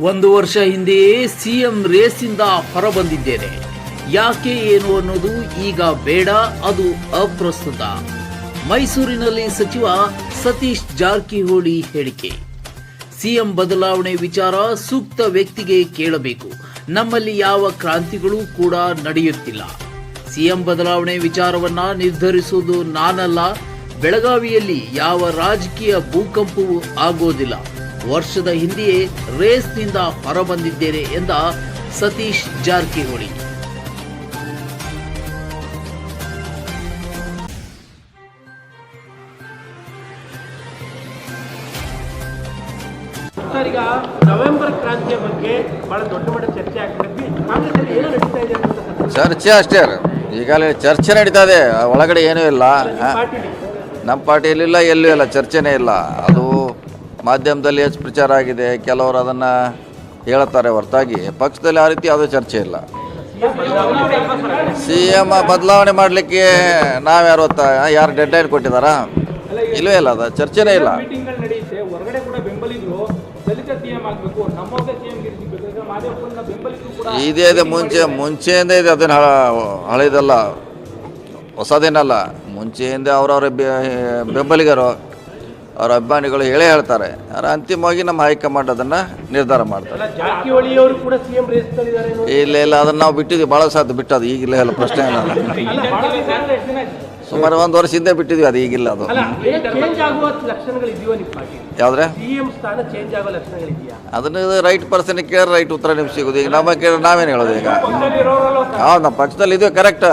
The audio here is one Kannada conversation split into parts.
ಒಂದು ವರ್ಷ ಹಿಂದೆಯೇ ಸಿಎಂ ರೇಸಿಂದ ಹೊರಬಂದಿದ್ದೇನೆ. ಯಾಕೆ ಏನು ಅನ್ನೋದು ಈಗ ಬೇಡ, ಅದು ಅಪ್ರಸ್ತುತ. ಮೈಸೂರಿನಲ್ಲಿ ಸಚಿವ ಸತೀಶ್ ಜಾರಕಿಹೊಳಿ ಹೇಳಿಕೆ. ಸಿಎಂ ಬದಲಾವಣೆ ವಿಚಾರ ಸೂಕ್ತ ವ್ಯಕ್ತಿಗೆ ಕೇಳಬೇಕು. ನಮ್ಮಲ್ಲಿ ಯಾವ ಕ್ರಾಂತಿಗಳು ಕೂಡ ನಡೆಯುತ್ತಿಲ್ಲ. ಸಿಎಂ ಬದಲಾವಣೆ ವಿಚಾರವನ್ನ ನಿರ್ಧರಿಸುವುದು ನಾನಲ್ಲ. ಬೆಳಗಾವಿಯಲ್ಲಿ ಯಾವ ರಾಜಕೀಯ ಭೂಕಂಪವೂ ಆಗೋದಿಲ್ಲ. ವರ್ಷದ ಹಿಂದೆಯೇ ರೇಸ್ನಿಂದ ಹೊರಬಂದಿದ್ದೇನೆ ಎಂದ ಸತೀಶ್ ಜಾರಕಿಹೊಳಿ. ಸರ್ ಈಗ ನವೆಂಬರ್ ಕ್ರಾಂತಿಯ ಬಗ್ಗೆ ಬಹಳ ದೊಡ್ಡ ಮಟ್ಟ ಚರ್ಚೆ ಆಗ್ತದೆ. ಕಾಂಗ್ರೆಸ್ ಏನೋ ನಡೀತಾ ಇದೆ ಅಂತ ಸರ್? ಚರ್ಚೆ ಅಷ್ಟೇ ಈಗಲೇ ಈಗಾಗಲೇ ಚರ್ಚೆ ನಡೀತಾ ಇದೆ. ಆ ಒಳಗಡೆ ಏನೂ ಇಲ್ಲ. ನಮ್ಮ ಪಾರ್ಟಿಯಲ್ಲಿ ಇಲ್ಲ ಪಾರ್ಟಿಯಲ್ಲಿಲ್ಲ ಎಲ್ಲೂ ಇಲ್ಲ. ಚರ್ಚೆನೇ ಇಲ್ಲ. ಅದು ಮಾಧ್ಯಮದಲ್ಲಿ ಹೆಚ್ಚು ಪ್ರಚಾರ ಆಗಿದೆ ಕೆಲವರು ಅದನ್ನು ಹೇಳ್ತಾರೆ ಹೊರತಾಗಿ. ಪಕ್ಷದಲ್ಲಿ ಆ ರೀತಿ ಯಾವುದೇ ಚರ್ಚೆ ಇಲ್ಲ. ಸಿ ಎಂ ಬದಲಾವಣೆ ಮಾಡಲಿಕ್ಕೆ ನಾವ್ಯಾರು ಗೊತ್ತಾ ಯಾರು ಡೆಡ್ ಲೈನ್ ಕೊಟ್ಟಿದ್ದಾರಾ ಇಲ್ಲವೇ ಇಲ್ಲ ಅದು ಚರ್ಚೆನೇ ಇಲ್ಲ. ಇದೇ ಇದೆ ಮುಂಚೆ ಮುಂಚೆಯಿಂದ ಇದೆ ಅದನ್ನು ಹಳೆಯದಲ್ಲ ಹೊಸದೇನಲ್ಲ. ಮುಂಚೆಯಿಂದ ಅವರವರ ಬೆಂಬಲಿಗರು ಅವರ ಅಭಿಮಾನಿಗಳು ಹೇಳೇ ಹೇಳ್ತಾರೆ. ಆದರೆ ಅಂತಿಮವಾಗಿ ನಮ್ಮ ಹೈಕಮಾಂಡ್ ಅದನ್ನು ನಿರ್ಧಾರ ಮಾಡ್ತಾರೆ. ಇಲ್ಲ ಇಲ್ಲ ಅದನ್ನು ನಾವು ಬಿಟ್ಟಿದ್ವಿ. ಭಾಳ ಸಾಧ್ಯ ಬಿಟ್ಟದು ಈಗಿಲ್ಲ ಇಲ್ಲ ಪ್ರಶ್ನೆ ಇಲ್ಲ ಸುಮಾರು ಒಂದು ವರ್ಷ ಹಿಂದೆ ಬಿಟ್ಟಿದ್ವಿ ಅದು ಈಗಿಲ್ಲ ಅದು. ಯಾವ್ದ್ರೆ? ಅದನ್ನ ರೈಟ್ ಪರ್ಸನ್ ಕೇಳಿದ್ರೆ ರೈಟ್ ಉತ್ತರ ನಿಮ್ಗೆ ಸಿಗೋದು. ಈಗ ನಮ್ಮ ಕೇಳಿದ್ರೆ ನಾವೇನು ಹೇಳೋದು ಈಗ? ಹೌದು ನಮ್ಮ ಪಕ್ಷದಲ್ಲಿ ಇದೆಯೋ ಕರೆಕ್ಟ್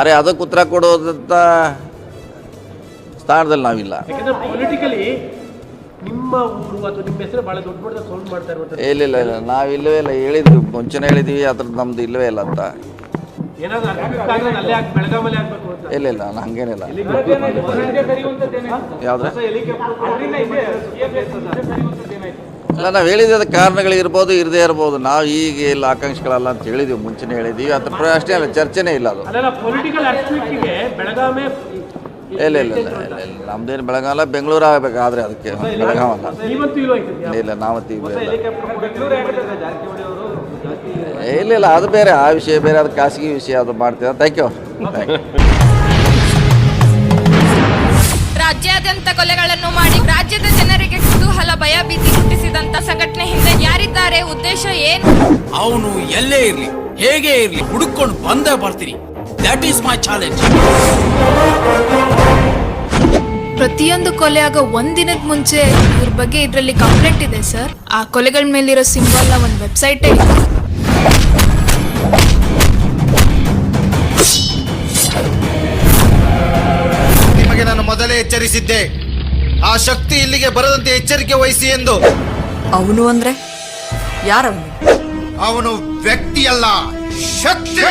ಅರೆ ಅದಕ್ಕೆ ಉತ್ತರ ಕೊಡೋದಂಥ ಸ್ಥಾನದಲ್ಲಿ ನಾವಿಲ್ಲ. ಯಾಕಂದ್ರೆ ಪೊಲಿಟಿಕಲಿ ನಿಮ್ಮ ಊರು ಅಥವಾ ನಿಮ್ಮ ಹೆಸರು ಬಹಳ ದೊಡ್ಡ ಮಟ್ಟದ ಸೌಂಡ್ ಮಾಡ್ತಾ ಇರುವಂತ ಇಲ್ಲ ಇಲ್ಲ ಇಲ್ಲ. ನಾವು ಇಲ್ಲವೇ ಇಲ್ಲ. ಹೇಳಿದ್ವಿ ಮುಂಚೆನೇ ಹೇಳಿದ್ವಿ. ಅದ್ರ ನಮ್ದು ಇಲ್ಲವೇ ಇಲ್ಲ ಅಂತ. ಏನಾದ್ರು ಅಭಿಪ್ರಾಯ ಅಲ್ಲೇ ಆಗಿ ಬೆಳಗಾವಲ್ಲಿ ಆಗ್ಬೇಕು ಅಂತ. ಇಲ್ಲ ಇಲ್ಲ. ನಾನು ಹಂಗೇನಿಲ್ಲ. ಇಲ್ಲ ನಾವು ಹೇಳಿದ ಕಾರಣಗಳು ಕಾರಣಗಳಿರ್ಬೋದು ಇರದೇ ಇರ್ಬೋದು. ನಾವು ಈಗ ಇಲ್ಲ ಆಕಾಂಕ್ಷಿಗಳಲ್ಲ ಅಂತ ಹೇಳಿದ್ವಿ. ಮುಂಚೆನೇ ಹೇಳಿದ್ವಿ. ಅದ್ರ ಅಷ್ಟೇ ಅಲ್ಲ ಚರ್ಚೆನೇ ಇಲ್ಲ ಅದು. ಇಲ್ಲ ಇಲ್ಲ ಇಲ್ಲ ಇಲ್ಲ ಇಲ್ಲ ನಮ್ದೇನು ಬೆಳಗಾವಲ್ಲ ಬೆಂಗಳೂರು ಆಗಬೇಕಾದ್ರೆ ಅದಕ್ಕೆ ಬೆಳಗಾವಲ್ಲ? ಇಲ್ಲ ನಾವತ್ತಿ ಇಲ್ಲ. ಇಲ್ಲ ಇಲ್ಲ ಅದು ಬೇರೆ. ಆ ವಿಷಯ ಬೇರೆ ಅದು ಖಾಸಗಿ ವಿಷಯ ಅದು ಮಾಡ್ತೀವಿ ಥ್ಯಾಂಕ್ ಯು ಥ್ಯಾಂಕ್ ಯು ರಾಜ್ಯಾದ್ಯಂತ ಕೊಲೆಗಳನ್ನು ಮಾಡಿ ರಾಜ್ಯದ ಜನರಿಗೆ ಕುತೂಹಲ ಭಯ ಭೀತಿ ಹುಟ್ಟಿಸಿದಂತ ಸಂಘಟನೆ ಹಿಂದೆ ಯಾರಿದ್ದಾರೆ? ಉದ್ದೇಶ ಏನು? ಅವನು ಎಲ್ಲೇ ಇರ್ಲಿ ಹೇಗೆ ಇರ್ಲಿ ಹುಡುಕೊಂಡು ಬಂದೇ ಬರ್ತೀನಿ. ದಟ್ ಈಸ್ ಮೈ ಚಾಲೆಂಜ್ ಪ್ರತಿಯೊಂದು ಕೊಲೆ ಆಗೋ ಒಂದಿನದ ಮುಂಚೆ ಇವ್ರ ಬಗ್ಗೆ ಇದರಲ್ಲಿ ಕಂಪ್ಲೇಂಟ್ ಇದೆ ಸರ್ ಆ ಕೊಲೆಗಳ ಮೇಲಿರೋ ಸಿಂಬಲ್ನ ಒಂದು ವೆಬ್ಸೈಟೇ ಇದೆ ನಿಮಗೆ ನಾನು ಮೊದಲೇ ಎಚ್ಚರಿಸಿದ್ದೆ. ಆ ಶಕ್ತಿ ಇಲ್ಲಿಗೆ ಬರದಂತೆ ಎಚ್ಚರಿಕೆ ವಹಿಸಿ ಎಂದು. ಅವನು ಅಂದ್ರೆ? ಯಾರವನು? ಅವನು ವ್ಯಕ್ತಿಯಲ್ಲ ಶಕ್ತಿ.